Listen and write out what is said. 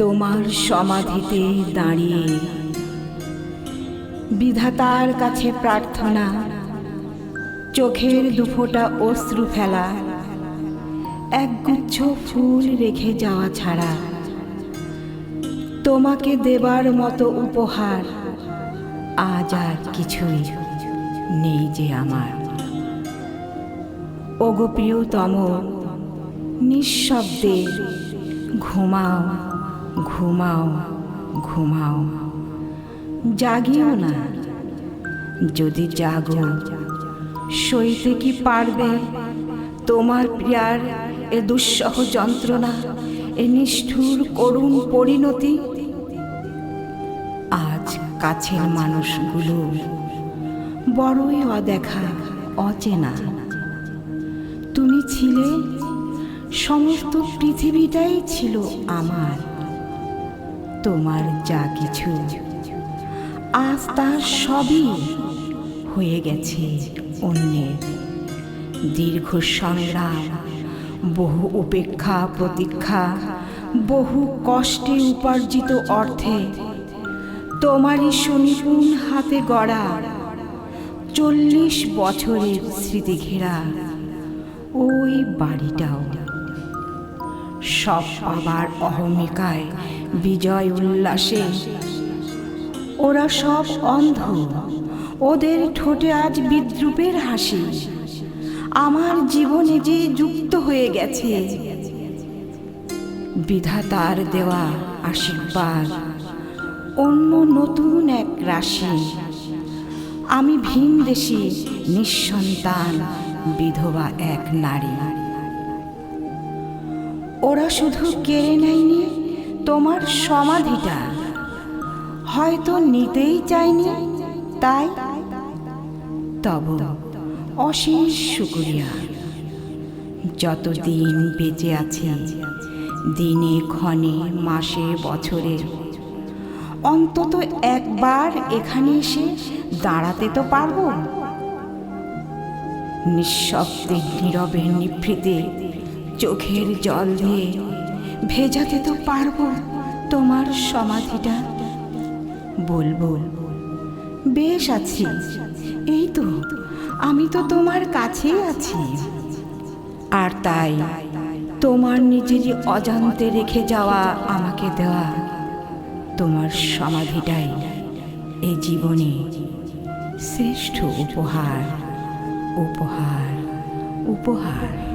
তোমার সমাধিতে দাঁড়িয়ে বিধাতার কাছে প্রার্থনা, চোখের দুফোটা অশ্রু ফেলা, একগুচ্ছ ফুল রেখে যাওয়া ছাড়া, তোমাকে দেবার মতো উপহার আজ আর কিছুই নেই যে আমার। ওগো প্রিয়তম নিঃশব্দে ঘুমাও ঘুমাও ঘুমাও। জাগিও না। যদি জাগো, সইতে কি পারবে? তোমার প্রিয়ার এ দুঃসহ যন্ত্রণা, এ নিষ্ঠুর করুণ পরিণতি? আজ কাছের মানুষগুলো বড়ই অদেখা, অচেনা। ছিলে, সমস্ত পৃথিবীটাই ছিল আমার। তোমার যা কিছু আজ তার সবই হয়ে গেছে অন্যের। দীর্ঘ সংগ্রাম, বহু উপেক্ষা, প্রতীক্ষা, বহু কষ্টে উপার্জিত অর্থে তোমারই সুনিপুণ হাতে গড়া চল্লিশ বছরের স্মৃতি ঘেরা ওই বাড়িটাও। সব পাবার অহমিকায় বিজয় উল্লাসে। ওরা সব অন্ধ। ওদের ঠোঁটে আজ বিদ্রুপের হাসি। আমার জীবনে যে যুক্ত হয়ে গেছে। বিধাতার দেওয়া আশীর্বাদ। অন্য নতুন এক রাশি। আমি ভিন দেশি নিঃসন্তান। বিধবা এক নারী। ওরা শুধু কেড়ে নেয়নি, তোমার সমাধিটা। হয়তো নিতেই চায়নি, তাই তব অশেষ শুক্রিয়া। যতদিন বেঁচে আছি, দিনে ক্ষণে, মাসে, বছরে, অন্তত একবার এখানে এসে দাঁড়াতে তো পারব। নিঃশব্দে, নীরবে, নিভৃতে চোখের জল দিয়ে ভেজাতে তো পারব তোমার সমাধিটা। বলব, বেশ আছি, এই তো, আমি তো তোমার কাছেই আছি। আর তাই তোমার নিজেরই অজান্তে রেখে যাওয়া আমাকে দেওয়া তোমার সমাধিটাই এই জীবনে শ্রেষ্ঠ উপহার। উপহার উপহার।